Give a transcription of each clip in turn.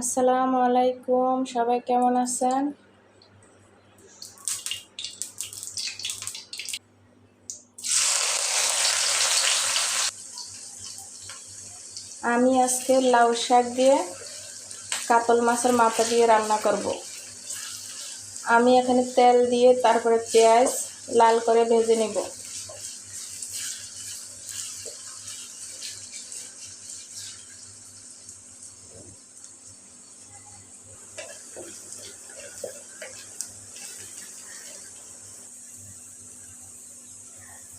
আসসালামু আলাইকুম, সবাই কেমন আছেন? আমি আজকে লাউ শাক দিয়ে কাতল মাছের মাথা দিয়ে রান্না করব। আমি এখানে তেল দিয়ে, তারপরে পেঁয়াজ লাল করে ভেজে নেব।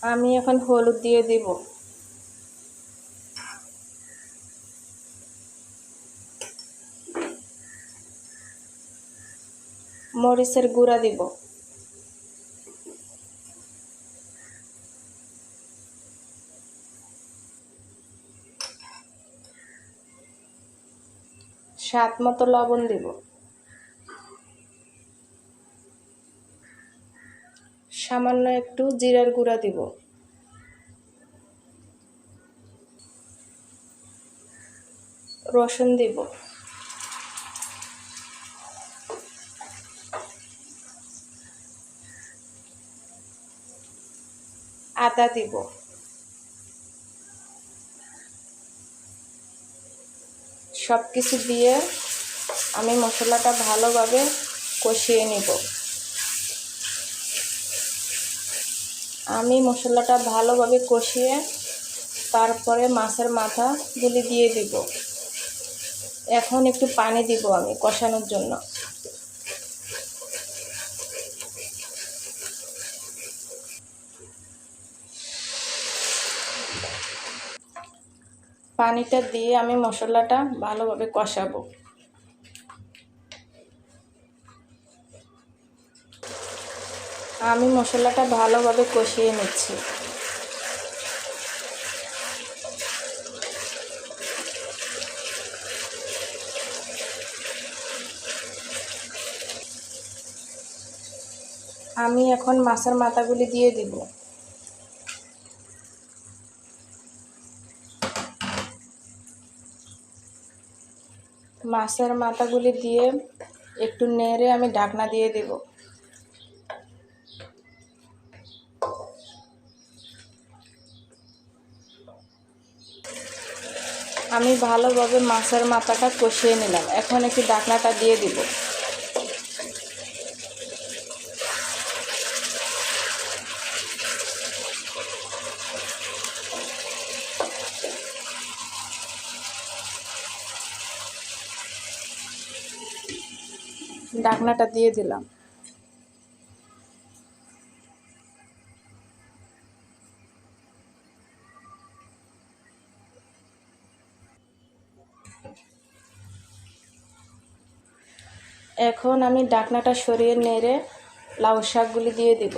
আমি এখন হলুদ দিয়ে দিব। মরিচের গুঁড়া দিব। স্বাদ মতো লবণ দিব। সামান্য একটু জিরার গুঁড়া দিব। রসুন দিব। আদা দিব। সব কিছু দিয়ে আমি মশলাটা ভালোভাবে কষিয়ে নিব। আমি মশলাটা ভালোভাবে কষিয়ে তারপরে মাছের মাথাগুলি দিয়ে দিব। এখন একটু পানি দিব আমি কষানোর জন্য। পানিটা দিয়ে আমি মশলাটা ভালোভাবে কষাবো। আমি মশলাটা ভালোভাবে কষিয়ে নিচ্ছি। আমি এখন মাছের মাথাগুলি দিয়ে দিব। মাছের মাথাগুলি দিয়ে একটু নেড়ে আমি ঢাকনা দিয়ে দেব। আমি ভালোভাবে মাছের মাথাটা কষিয়ে নিলাম। এখন একটু ঢাকনাটা দিয়ে দিব। ঢাকনাটা দিয়ে দিলাম। এখন আমি ডাকনাটা সরিয়ে নেড়ে লাউ শাকগুলি দিয়ে দিব।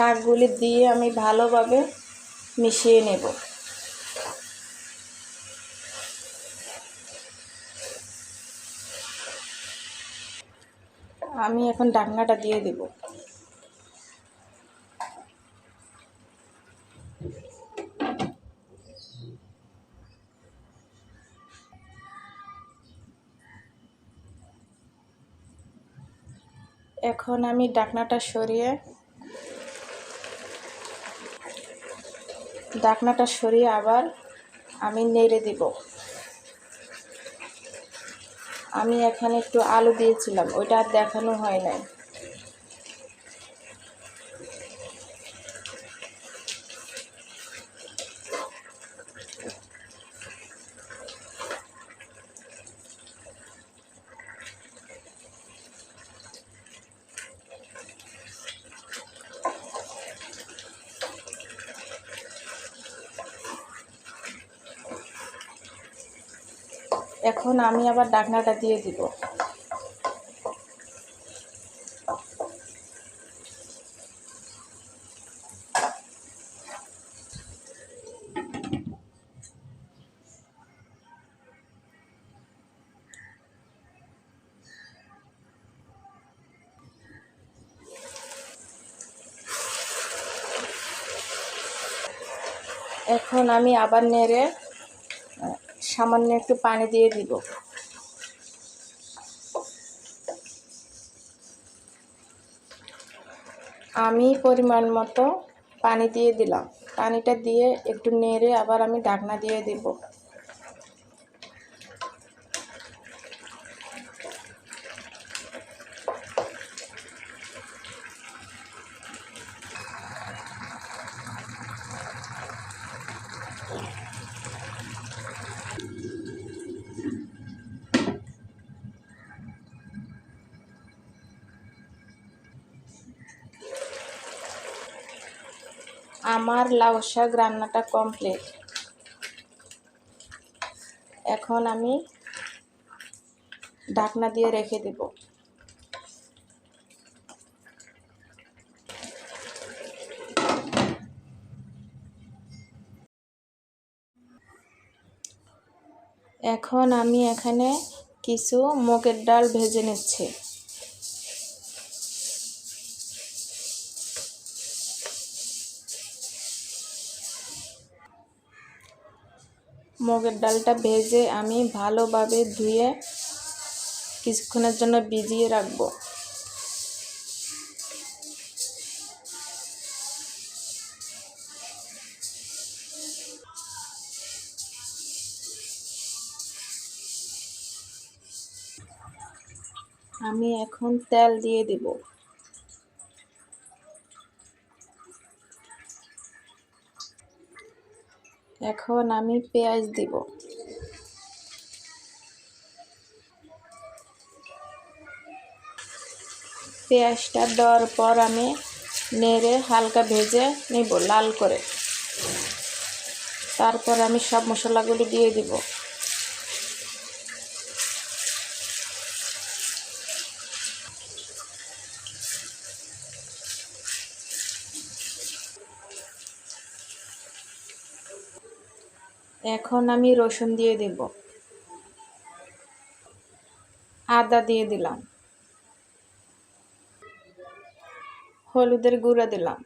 শাকগুলি দিয়ে আমি ভালোভাবে মিশিয়ে নেব। আমি এখন ডাকনাটা দিয়ে দেব। এখন আমি ডাকনাটা সরিয়ে ডাকনাটা সরিয়ে আবার আমি নেড়ে দিব। আমি এখানে একটু আলু দিয়েছিলাম, ওইটা আর দেখানো হয় নাই। এখন আমি আবার ডাকনাটা দিয়ে দিব। এখন আমি আবার নেড়ে সামান্য একটু পানি দিয়ে দিব। আমি পরিমাণ মতো পানি দিয়ে দিলাম। পানিটা দিয়ে একটু নেড়ে আবার আমি ঢাকনা দিয়ে দিব। আমার লাউ শাক রান্নাটা কমপ্লিট এখন আমি ঢাকনা দিয়ে রেখে দেব। এখন আমি এখানে কিছু মুগের ডাল ভেজে নিচ্ছি। মুগের ডালটা ভেজে আমি ভালোভাবে ধুয়ে কিছুক্ষণের জন্য ভিজিয়ে রাখব। আমি এখন তেল দিয়ে দেব। এখন আমি পেঁয়াজ দিব। পেঁয়াজটা দেওয়ার পর আমি নেড়ে হালকা ভেজে নিব লাল করে। তারপর আমি সব মশলাগুলি দিয়ে দিব। এখন আমি রসুন দিয়ে দেব। আদা দিয়ে দিলাম। হলুদের গুঁড়া দিলাম।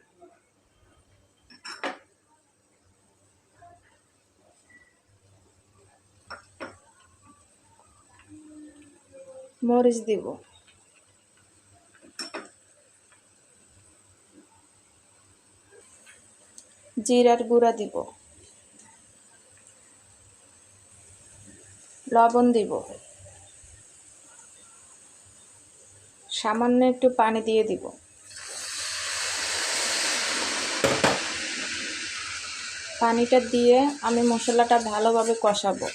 মরিচ দিব। জিরার গুঁড়া দিব। লবণ দিব। সামান্য একটু পানি দিয়ে দিব। পানিটা দিয়ে আমি মশলাটা ভালোভাবে কষাবো।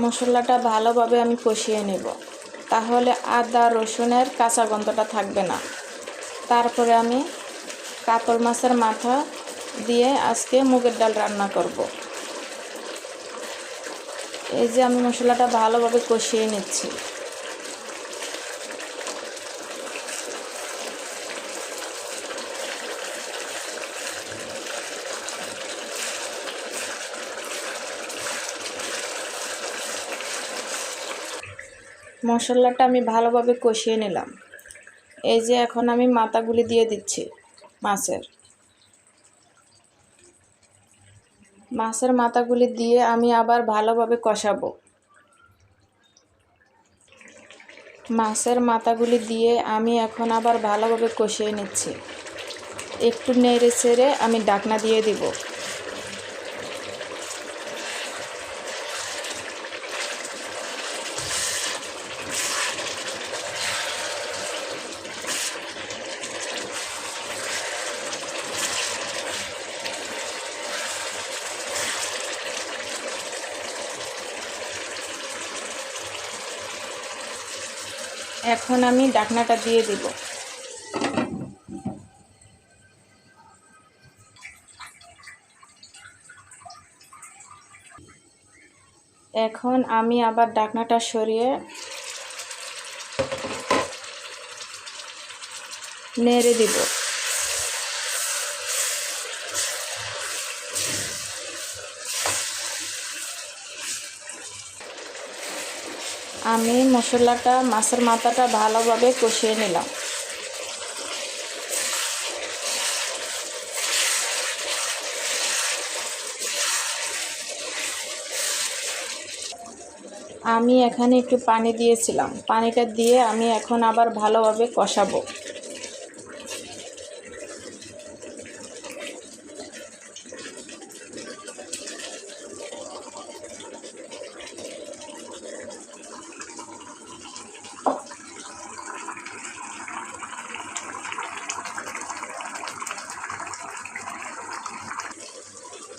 মশলাটা ভালোভাবে আমি কষিয়ে নেব। তাহলে আদা, রসুনের কাঁচা গন্ধটা থাকবে না। তারপরে আমি কাতল মাছের মাথা দিয়ে আজকে মুগের ডাল রান্না করব। এই যে আমি মশলাটা ভালোভাবে কষিয়ে নিচ্ছি। মশলাটা আমি ভালোভাবে কষিয়ে নিলাম। এই যে এখন আমি মাথাগুলি দিয়ে দিচ্ছি মাছের। মাছের মাথাগুলি দিয়ে আমি আবার ভালোভাবে কষাবো। মাছের মাথাগুলি দিয়ে আমি এখন আবার ভালোভাবে কষিয়ে নিচ্ছি। একটু নেড়ে ছেড়ে আমি ডাকনা দিয়ে দিব। এখন আমি ডাকনাটা দিয়ে দিব। এখন আমি আবার ডাকনাটা সরিয়ে নেড়ে দিব। আমি মশলাটা, মাছের মাথাটা ভালোভাবে কষিয়ে নিলাম। আমি এখানে একটু পানি দিয়েছিলাম। পানিটা দিয়ে আমি এখন আবার ভালোভাবে কষাবো।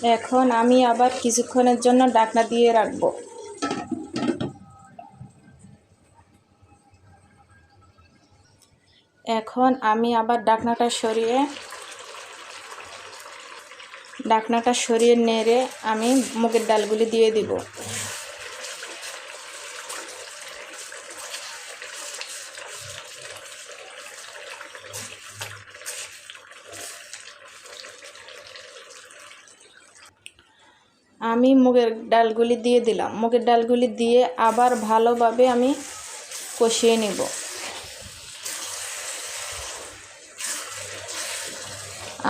এখন আমি আবার কিছুক্ষণের জন্য ডাকনা দিয়ে রাখব। এখন আমি আবার ডাকনাটা সরিয়ে ডাকনাটা সরিয়ে নেড়ে আমি মুগের ডালগুলি দিয়ে দিব। আমি মুগের ডালগুলি দিয়ে দিলাম। মুগের ডালগুলি দিয়ে আবার ভালোভাবে আমি কষিয়ে নেব।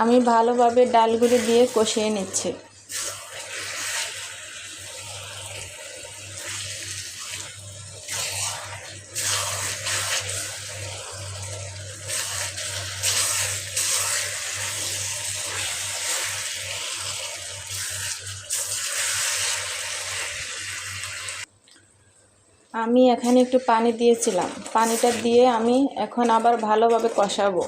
আমি ভালোভাবে ডালগুলি দিয়ে কষিয়ে নিচ্ছি। আমি এখানে একটু পানি দিয়েছিলাম। পানিটা দিয়ে আমি এখন আবার ভালোভাবে কষাবো।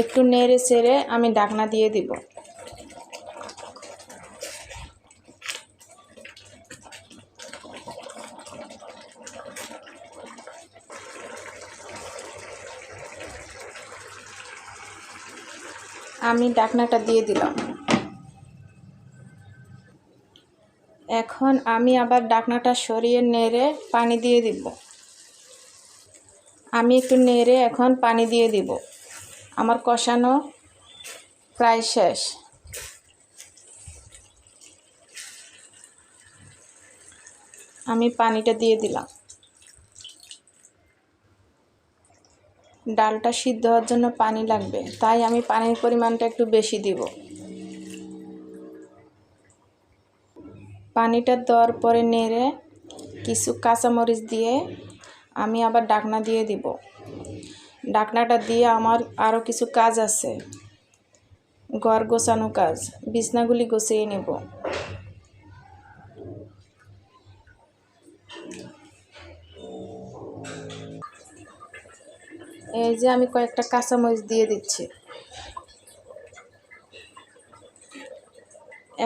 একটু নেড়ে চেড়ে আমি ডাকনা দিয়ে দিব। আমি ডাকনাটা দিয়ে দিলাম। এখন আমি আবার ডাকনাটা সরিয়ে নেড়ে পানি দিয়ে দিব। আমি একটু নেড়ে এখন পানি দিয়ে দিব। আমার কষানো প্রায় শেষ। আমি পানিটা দিয়ে দিলাম। ডালটা সিদ্ধ হওয়ার জন্য পানি লাগবে, তাই আমি পানির পরিমাণটা একটু বেশি দিব। পানিটা দেওয়ার পরে নেড়ে কিছু কাঁচামরিচ দিয়ে আমি আবার ডাকনা দিয়ে দিব। ডাকনাটা দিয়ে আমার আরও কিছু কাজ আছে। ঘর গোছানো কাজ। বিছনাগুলি গুছিয়ে নেব। এই যে আমি কয়েকটা কাঁচামরিচ দিয়ে দিচ্ছি।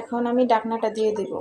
এখন আমি ডাকনাটা দিয়ে দিব।